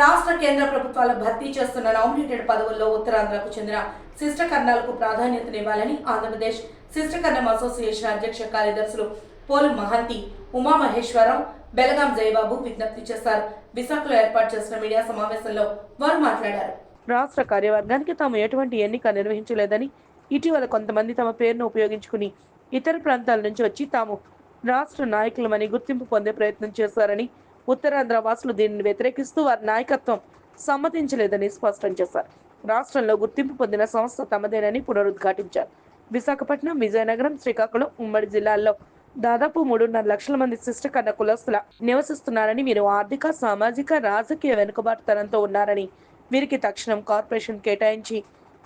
రాష్ట్ర కేంద్ర ప్రభుత్వాలు భర్తీ చేస్తున్న నామినేటెడ్ పదవుల్లో ఉత్తరాంధ్రకు చెందిన శిష్ట కర్ణాలకు ప్రాధాన్యతనివ్వాలని ఆంధ్రప్రదేశ్ శిష్ట కర్ణం అసోసియేషన్ అధ్యక్ష కార్యదర్శులు పోలు మహంతి ఉమామహేశ్వరరావు బెలగాం జయబాబు విజ్ఞప్తి చేశారు. విశాఖలో ఏర్పాటు చేసిన మీడియా సమావేశంలో వారు మాట్లాడారు. రాష్ట్ర కార్యవర్గానికి తాము ఎటువంటి ఎన్నిక నిర్వహించలేదని ఇటీవల కొంతమంది తమ పేరును ఉపయోగించుకుని ఇతర ప్రాంతాల నుంచి వచ్చి తాము రాష్ట్ర నాయకులమని గుర్తింపు పొందే ప్రయత్నం చేశారని ఉత్తరాంధ్ర వాసులు దీనిని వ్యతిరేకిస్తూ వారి నాయకత్వం సమ్మతించలేదని స్పష్టం చేశారు. రాష్ట్రంలో గుర్తింపు పొందిన సంస్థ తమదేనని పునరుద్ఘాటించారు. విశాఖపట్నం విజయనగరం శ్రీకాకుళం ఉమ్మడి జిల్లాల్లో దాదాపు మూడున్నర లక్షల మంది శిష్టకన్న కులస్తుల నివసిస్తున్నారని వీరు ఆర్థిక సామాజిక రాజకీయ వెనుకబాటుతనంతో ఉన్నారని వీరికి తక్షణం కార్పొరేషన్ కేటాయించి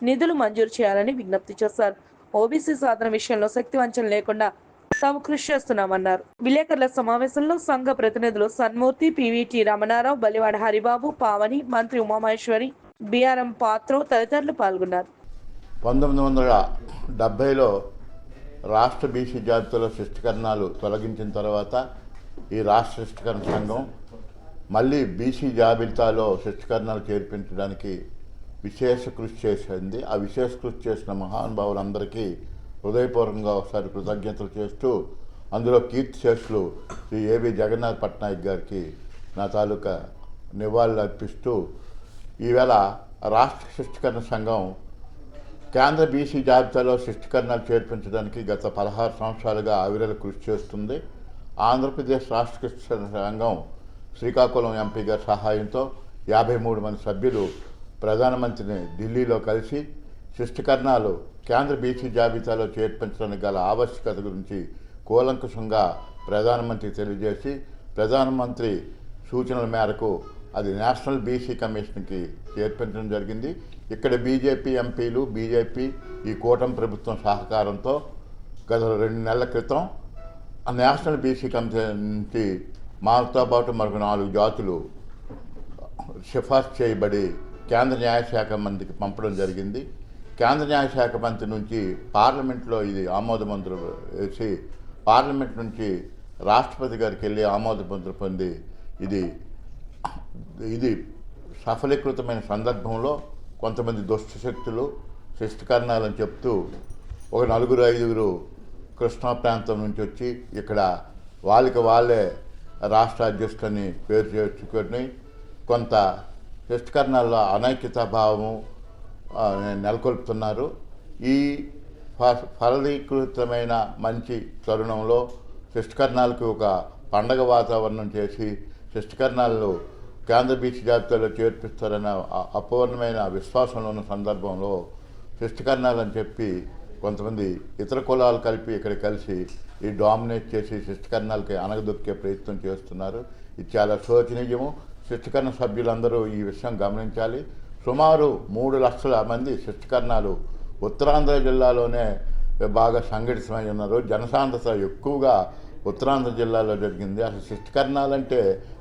నిధులు మంజూరు చేయాలని విజ్ఞప్తి చేశారు. ఓబీసీ సాధన విషయంలో శక్తి వంచన లేకుండా తాము కృషి చేస్తున్నామన్నారు. విలేకరుల సమావేశంలో సంఘ ప్రతినిధులు సన్మూర్తి పివిటి రమణారావు బలివాడ హరిబాబు పావని మంత్రి ఉమామహేశ్వరి బిఆర్ఎం పాత్రో తదితరులు పాల్గొన్నారు. పంతొమ్మిది వందల డెబ్భైలో రాష్ట్ర బీసీ జాబితాలో శిష్టకరణాలు తొలగించిన తర్వాత ఈ రాష్ట్ర శిష్టకరణ సంఘం మళ్ళీ బీసీ జాబితాలో శిష్టకరణాలు చేర్పించడానికి విశేష కృషి చేసింది. ఆ విశేష కృషి చేసిన మహానుభావులందరికీ హృదయపూర్వకంగా ఒకసారి కృతజ్ఞతలు చేస్తూ అందులో కీర్తిశేషులు శ్రీ ఏబి జగన్నాథ్ పట్నాయక్ గారికి నా తాలూకా నివాళులు అర్పిస్తూ ఈవేళ రాష్ట్ర శిష్టకరణ సంఘం కేంద్ర బీసీ జాబితాలో శిష్టకరణాలు చేర్పించడానికి గత పదహారు సంవత్సరాలుగా ఆవిరలు కృషి చేస్తుంది. ఆంధ్రప్రదేశ్ రాష్ట్ర శిక్షణ సంఘం శ్రీకాకుళం ఎంపీ గారి సహాయంతో యాభై మూడు మంది సభ్యులు ప్రధానమంత్రిని ఢిల్లీలో కలిసి శిష్టకరణాలు కేంద్ర బీసీ జాబితాలో చేర్పించడానికి గల ఆవశ్యకత గురించి కూలంకుషంగా ప్రధానమంత్రి తెలియజేసి ప్రధానమంత్రి సూచనల మేరకు అది నేషనల్ బీసీ కమిషన్కి చేర్పించడం జరిగింది. ఇక్కడ బీజేపీ ఎంపీలు బీజేపీ ఈ కూటమి ప్రభుత్వం సహకారంతో గత రెండు నెలల క్రితం ఆ నేషనల్ బీసీ కమిషన్ నుంచి మాతో పాటు మరొక నాలుగు జాతులు సిఫార్సు చేయబడి కేంద్ర న్యాయశాఖ మందికి పంపడం జరిగింది. కేంద్ర న్యాయశాఖ మంత్రి నుంచి పార్లమెంట్లో ఇది ఆమోద మంత్రం వేసి పార్లమెంట్ నుంచి రాష్ట్రపతి గారికి వెళ్ళి ఆమోద మంత్రం పొంది ఇది ఇది సఫలీకృతమైన సందర్భంలో కొంతమంది దుష్ట శక్తులు శిష్టకరణాలని చెప్తూ ఒక నలుగురు ఐదుగురు కృష్ణా ప్రాంతం నుంచి వచ్చి ఇక్కడ వాళ్ళకి వాళ్ళే రాష్ట్ర అధ్యక్షులని పేరు చేర్చుకొని కొంత శిష్టకరణాల్లో అనైక్యతా భావము నెలకొల్పుతున్నారు. ఈ ఫలదీకృతమైన మంచి తరుణంలో శిష్టకర్ణాలకు ఒక పండగ వాతావరణం చేసి శిష్టకరణాలను కేంద్ర బీచ్ జాబితాలో చేర్పిస్తారన్న అపూర్ణమైన విశ్వాసంలో ఉన్న సందర్భంలో శిష్టకరణాలని చెప్పి కొంతమంది ఇతర కులాలు కలిపి ఇక్కడ కలిసి ఈ డామినేట్ చేసి శిష్టకర్ణాలకి అనగదొక్కే ప్రయత్నం చేస్తున్నారు. ఇది చాలా శోచనీయము. శిష్టకర్ణ సభ్యులందరూ ఈ విషయం గమనించాలి. సుమారు మూడు లక్షల మంది శిష్టకరణాలు ఉత్తరాంధ్ర జిల్లాలోనే బాగా సంఘటితమై ఉన్నారు. జనసాంద్రత ఎక్కువగా ఉత్తరాంధ్ర జిల్లాలో జరిగింది. అసలు శిష్టకరణాలంటే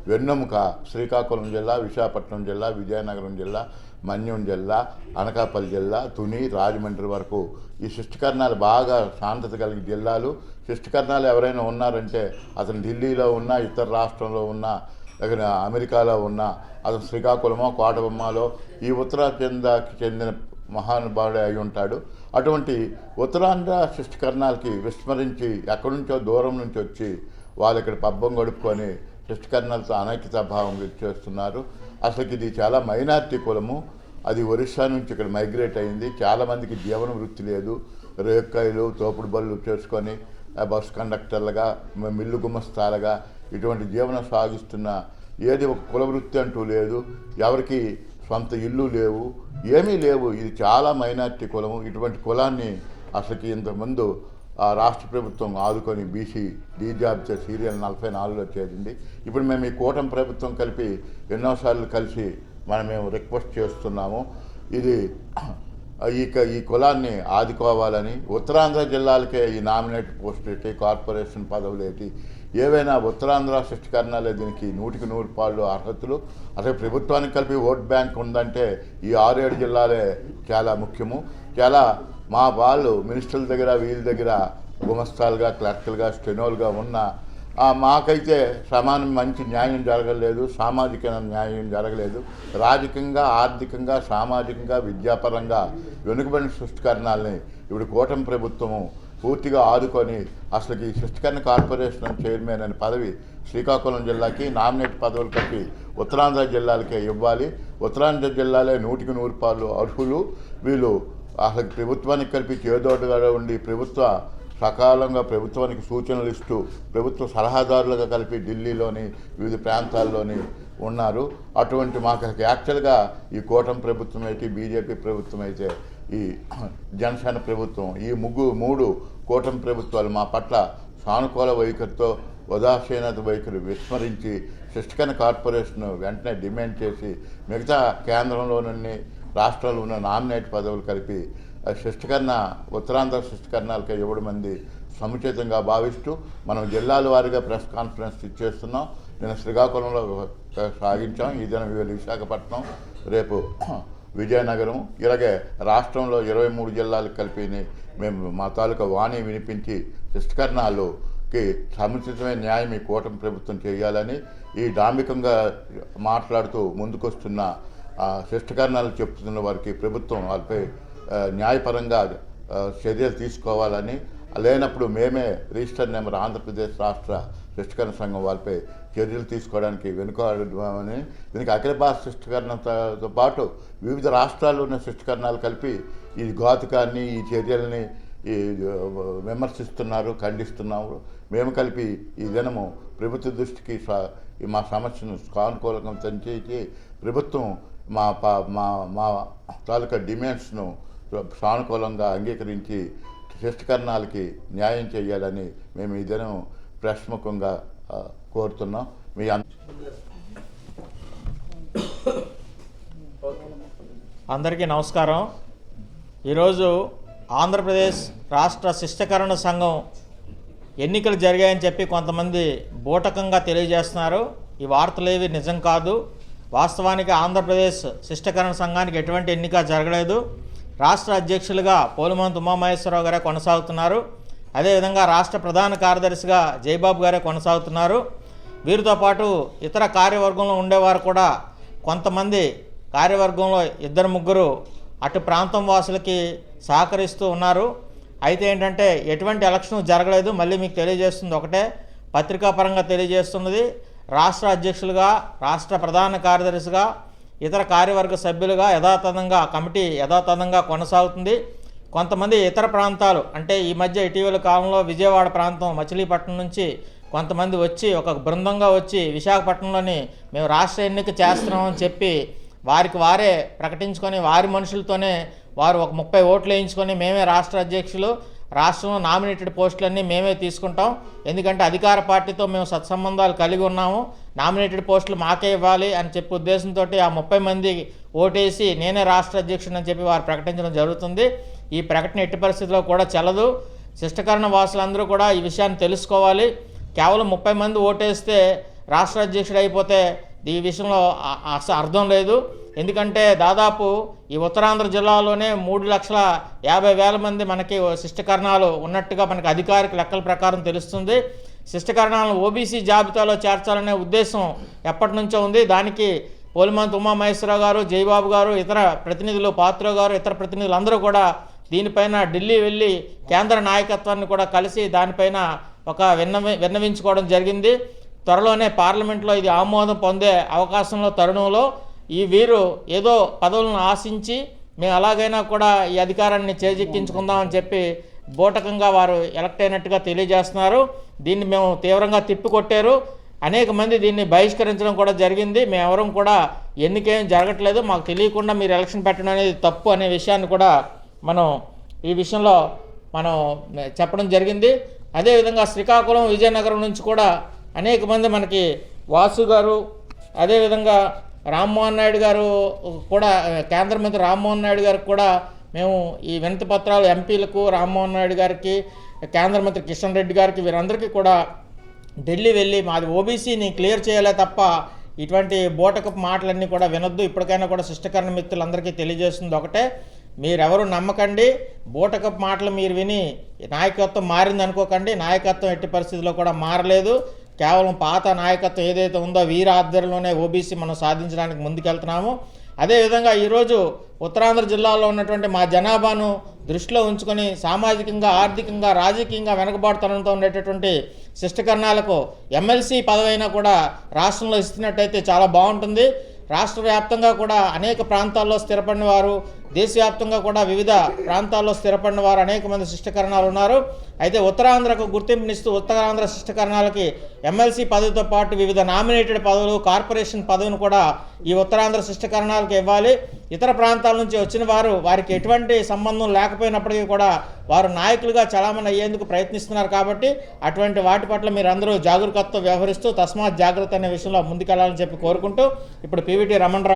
వెన్నెముక శ్రీకాకుళం జిల్లా విశాఖపట్నం జిల్లా విజయనగరం జిల్లా మన్యం జిల్లా అనకాపల్లి జిల్లా తుని రాజమండ్రి వరకు ఈ శిష్టకరణాలు బాగా శాంతత కలిగిన జిల్లాలు. శిష్టకరణాలు ఎవరైనా ఉన్నారంటే అతను ఢిల్లీలో ఉన్నా ఇతర రాష్ట్రంలో ఉన్నా లేకపోతే అమెరికాలో ఉన్న అతను శ్రీకాకుళమో కోటబొమ్మలో ఈ ఉత్తరాంధ్రకి చెందిన మహానుభావుడే అయి ఉంటాడు. అటువంటి ఉత్తరాంధ్ర శిష్టకరణాలకి విస్మరించి ఎక్కడి నుంచో దూరం నుంచి వచ్చి వాళ్ళు ఇక్కడ పబ్బం గడుపుకొని శిష్టకరణాలతో అనైక్యతా భావం చేస్తున్నారు. అసలు ఇది చాలా మైనార్టీ కులము. అది ఒరిస్సా నుంచి ఇక్కడ మైగ్రేట్ అయింది. చాలామందికి జీవన వృత్తి లేదు. రేక్కాయలు తోపుడు బళ్ళు చేసుకొని బస్ కండక్టర్లుగా మిల్లు గుమస్తాలుగా ఇటువంటి జీవనం సాగిస్తున్న ఏది ఒక కులవృత్తి అంటూ లేదు ఎవరికి సొంత ఇల్లు లేవు ఏమీ లేవు. ఇది చాలా మైనార్టీ కులము. ఇటువంటి కులాన్ని అసలుకి ఇంతకుముందు ఆ రాష్ట్ర ప్రభుత్వం ఆదుకొని బీసీ డీ సీరియల్ నలభై నాలుగులో చేరింది. ఇప్పుడు మేము ఈ కూటమి ప్రభుత్వం కలిపి ఎన్నోసార్లు కలిసి మనం మేము రిక్వెస్ట్ చేస్తున్నాము. ఇది ఈ క- ఈ కులాన్ని ఆదుకోవాలని ఉత్తరాంధ్ర జిల్లాలకే ఈ నామినేట్ పోస్ట్ ఏంటి కార్పొరేషన్ పదవులు ఏంటి ఏవైనా ఉత్తరాంధ్ర సృష్టికరణాలే దీనికి నూటికి నూరు పాళ్ళు అర్హతలు. అసలు ప్రభుత్వానికి కలిపి ఓట్ బ్యాంక్ ఉందంటే ఈ ఆరేడు జిల్లాలే చాలా ముఖ్యము. చాలా మా వాళ్ళు మినిస్టర్ల దగ్గర వీళ్ళ దగ్గర గుమస్తాలుగా క్లర్కులుగా స్టెనోలుగా ఉన్న మాకైతే సమానం మంచి న్యాయం జరగలేదు సామాజిక న్యాయం జరగలేదు. రాజకీయంగా ఆర్థికంగా సామాజికంగా విద్యాపరంగా వెనుకబడిన సృష్టికరణాలని ఇప్పుడు కూటమి ప్రభుత్వము పూర్తిగా ఆదుకొని అసలు ఈ సృష్టికరణ కార్పొరేషన్ చైర్మన్ అనే పదవి శ్రీకాకుళం జిల్లాకి నామినేట్ పదవులు కట్టి ఉత్తరాంధ్ర జిల్లాలకే ఇవ్వాలి. ఉత్తరాంధ్ర జిల్లాలే నూటికి నూరు పాలు అర్హులు. వీళ్ళు అసలు ప్రభుత్వానికి కలిపి చేదోడుగా ఉండి ప్రభుత్వ సకాలంగా ప్రభుత్వానికి సూచనలు ఇస్తూ ప్రభుత్వ సలహాదారులుగా కలిపి ఢిల్లీలోని వివిధ ప్రాంతాల్లోని ఉన్నారు. అటువంటి మాకు యాక్చువల్గా ఈ కూటమి ప్రభుత్వం అయితే బీజేపీ ప్రభుత్వం అయితే ఈ జనసేన ప్రభుత్వం ఈ ముగ్గు మూడు కూటమి ప్రభుత్వాలు మా పట్ల సానుకూల వైఖరితో ఉదాసీనత వైఖరి విస్మరించి శిష్కన కార్పొరేషన్ వెంటనే డిమాండ్ చేసి మిగతా కేంద్రంలోని రాష్ట్రాల్లో ఉన్న నామినేట్ పదవులు కలిపి ఆ ఉత్తరాంధ్ర సృష్టికరణాలకి ఇవ్వడం మంది సముచితంగా భావిస్తూ మనం జిల్లాల వారీగా ప్రెస్ కాన్ఫరెన్స్ ఇచ్చేస్తున్నాం. నేను శ్రీకాకుళంలో సాగించాం. ఈ దినం విశాఖపట్నం. రేపు విజయనగరం ఇలాగే రాష్ట్రంలో ఇరవై మూడు జిల్లాలకు కలిపి మేము మా తాలూకా వాణి వినిపించి సృష్టికరణాలుకి సముచితమైన న్యాయం ఈ కూటమి ప్రభుత్వం చేయాలని ఈ డాంబికంగా మాట్లాడుతూ ముందుకొస్తున్న ఆ, శిష్టకరణాలు చెప్తున్న వారికి ప్రభుత్వం వాళ్ళపై న్యాయపరంగా చర్యలు తీసుకోవాలని లేనప్పుడు మేమే రిజిస్టర్ నెంబర్ ఆంధ్రప్రదేశ్ రాష్ట్ర శిష్టకరణ సంఘం వాళ్ళపై చర్యలు తీసుకోవడానికి వెనుకాడమని దీనికి అఖిల భారత శిష్టకరణతో పాటు వివిధ రాష్ట్రాల్లో ఉన్న శిష్టకరణాలు కలిపి ఈ ఘాతుకాన్ని ఈ చర్యల్ని ఈ విమర్శిస్తున్నారు ఖండిస్తున్నారు. మేము కలిపి ఈ దినము ప్రభుత్వ దృష్టికి స- ఈ మా సమస్యను సానుకూలంగా తెంచేసి ప్రభుత్వం మా మా మా తాలూకా డిమాండ్స్ను సానుకూలంగా అంగీకరించి శిష్టకరణాలకి న్యాయం చేయాలని మేము ఈ దినం ప్రశ్ముఖంగా కోరుతున్నాం. మీ అందరికీ నమస్కారం. ఈరోజు ఆంధ్రప్రదేశ్ రాష్ట్ర శిష్టకరణ సంఘం ఎన్నికలు జరిగాయని చెప్పి కొంతమంది బూటకంగా తెలియజేస్తున్నారు. ఈ వార్తలేవి నిజం కాదు. వాస్తవానికి ఆంధ్రప్రదేశ్ శిష్టకరణ సంఘానికి ఎటువంటి ఎన్నిక జరగలేదు. రాష్ట్ర అధ్యక్షులుగా పోలమంత్ ఉమామహేశ్వరరావు గారే కొనసాగుతున్నారు. అదేవిధంగా రాష్ట్ర ప్రధాన కార్యదర్శిగా జయబాబు గారే కొనసాగుతున్నారు. వీరితో పాటు ఇతర కార్యవర్గంలో ఉండేవారు కూడా కొంతమంది కార్యవర్గంలో ఇద్దరు ముగ్గురు అటు ప్రాంతం వాసులకి సహకరిస్తూ ఉన్నారు. అయితే ఏంటంటే ఎటువంటి ఎలక్షన్ జరగలేదు. మళ్ళీ మీకు తెలియజేస్తుంది ఒకటే పత్రికాపరంగా తెలియజేస్తున్నది. రాష్ట్ర అధ్యక్షులుగా రాష్ట్ర ప్రధాన కార్యదర్శిగా ఇతర కార్యవర్గ సభ్యులుగా యథాతథంగా కమిటీ యథాతథంగా కొనసాగుతుంది. కొంతమంది ఇతర ప్రాంతాలు అంటే ఈ మధ్య ఇటీవల కాలంలో విజయవాడ ప్రాంతం మచిలీపట్నం నుంచి కొంతమంది వచ్చి ఒక బృందంగా వచ్చి విశాఖపట్నంలోని మేము రాష్ట్ర ఎన్నిక చేస్తున్నామని చెప్పి వారికి వారే ప్రకటించుకొని వారి మనుషులతోనే వారు ఒక ముప్పై ఓట్లు వేయించుకొని మేమే రాష్ట్ర అధ్యక్షులు. రాష్ట్రంలో నామినేటెడ్ పోస్టులన్నీ మేమే తీసుకుంటాం. ఎందుకంటే అధికార పార్టీతో మేము సత్సంబంధాలు కలిగి ఉన్నాము. నామినేటెడ్ పోస్టులు మాకే ఇవ్వాలి అని చెప్పి ఉద్దేశంతో ఆ ముప్పై మంది ఓటేసి నేనే రాష్ట్ర అధ్యక్షుడు అని చెప్పి వారు ప్రకటించడం జరుగుతుంది. ఈ ప్రకటన ఎట్టి పరిస్థితిలో కూడా చెల్లదు. శిష్టకరణ వాసులందరూ కూడా ఈ విషయాన్ని తెలుసుకోవాలి. కేవలం ముప్పై మంది ఓటేస్తే రాష్ట్ర అధ్యక్షుడు అయిపోతే ఈ విషయంలో అసలు అర్థం లేదు. ఎందుకంటే దాదాపు ఈ ఉత్తరాంధ్ర జిల్లాలోనే మూడు లక్షల యాభై వేల మంది మనకి శిష్టకరణాలు ఉన్నట్టుగా మనకి అధికారిక లెక్కల ప్రకారం తెలుస్తుంది. శిష్టకరణాలను ఓబీసీ జాబితాలో చేర్చాలనే ఉద్దేశం ఎప్పటి నుంచో ఉంది. దానికి పోలిమంత్ ఉమామహేశ్వరరావు గారు జయబాబు గారు ఇతర ప్రతినిధులు పాత్ర గారు ఇతర ప్రతినిధులు అందరూ కూడా దీనిపైన ఢిల్లీ వెళ్ళి కేంద్ర నాయకత్వాన్ని కూడా కలిసి దానిపైన ఒక విన్నవి విన్నవించుకోవడం జరిగింది. త్వరలోనే పార్లమెంట్లో ఇది ఆమోదం పొందే అవకాశంలో తరుణంలో ఈ వీరు ఏదో పదవులను ఆశించి మేము అలాగైనా కూడా ఈ అధికారాన్ని చేజిక్కించుకుందామని చెప్పి బోటకంగా వారు ఎలక్ట్ అయినట్టుగా తెలియజేస్తున్నారు. దీన్ని మేము తీవ్రంగా తిప్పికొట్టారు. అనేక మంది దీన్ని బహిష్కరించడం కూడా జరిగింది. మేమెవరం కూడా ఎన్నికేం జరగట్లేదు. మాకు తెలియకుండా మీరు ఎలక్షన్ పెట్టడం అనేది తప్పు అనే విషయాన్ని కూడా మనం ఈ విషయంలో మనం చెప్పడం జరిగింది. అదేవిధంగా శ్రీకాకుళం విజయనగరం నుంచి కూడా అనేక మంది మనకి వాసు గారు అదేవిధంగా రామ్మోహన్ నాయుడు గారు కూడా కేంద్ర మంత్రి రామ్మోహన్ నాయుడు గారికి కూడా మేము ఈ వినతి పత్రాలు ఎంపీలకు రామ్మోహన్ నాయుడు గారికి కేంద్ర మంత్రి కిషన్ రెడ్డి గారికి వీరందరికీ కూడా ఢిల్లీ వెళ్ళి మాది ఓబీసీని క్లియర్ చేయాలే తప్ప ఇటువంటి బోటకపు మాటలన్నీ కూడా వినొద్దు. ఇప్పటికైనా కూడా శిష్టకరణ మిత్రులందరికీ తెలియజేస్తుంది ఒకటే. మీరెవరు నమ్మకండి. బూటకపు మాటలు మీరు విని నాయకత్వం మారింది అనుకోకండి నాయకత్వం ఎట్టి పరిస్థితిలో కూడా మారలేదు. కేవలం పాత నాయకత్వం ఏదైతే ఉందో వీర ఆధ్వర్యంలోనే ఓబీసీ మనం సాధించడానికి ముందుకెళ్తున్నాము. అదేవిధంగా ఈరోజు ఉత్తరాంధ్ర జిల్లాలో ఉన్నటువంటి మా జనాభాను దృష్టిలో ఉంచుకొని సామాజికంగా ఆర్థికంగా రాజకీయంగా వెనకబాటుతనంతో ఉండేటటువంటి శిష్టకర్ణాలకు ఎమ్మెల్సీ పదవైనా కూడా రాష్ట్రంలో ఇస్తున్నట్టయితే చాలా బాగుంటుంది. రాష్ట్ర వ్యాప్తంగా కూడా అనేక ప్రాంతాల్లో స్థిరపడిన వారు దేశవ్యాప్తంగా కూడా వివిధ ప్రాంతాల్లో స్థిరపడిన వారు అనేక మంది శిష్టకరణాలు ఉన్నారు. అయితే ఉత్తరాంధ్రకు గుర్తింపునిస్తూ ఉత్తరాంధ్ర శిష్టకరణాలకి ఎమ్మెల్సీ పదవితో పాటు వివిధ నామినేటెడ్ పదవులు కార్పొరేషన్ పదవిని కూడా ఈ ఉత్తరాంధ్ర శిష్టకరణాలకు ఇవ్వాలి. ఇతర ప్రాంతాల నుంచి వచ్చిన వారు వారికి ఎటువంటి సంబంధం లేకపోయినప్పటికీ కూడా వారు నాయకులుగా చలామణి అయ్యేందుకు ప్రయత్నిస్తున్నారు కాబట్టి అటువంటి వాటి పట్ల మీరందరూ జాగరూకతతో వ్యవహరిస్తూ తస్మాత్ జాగ్రత్త అనే విషయంలో ముందుకెళ్ళాలని చెప్పి కోరుకుంటూ ఇప్పుడు పీవీటీ రమణరావు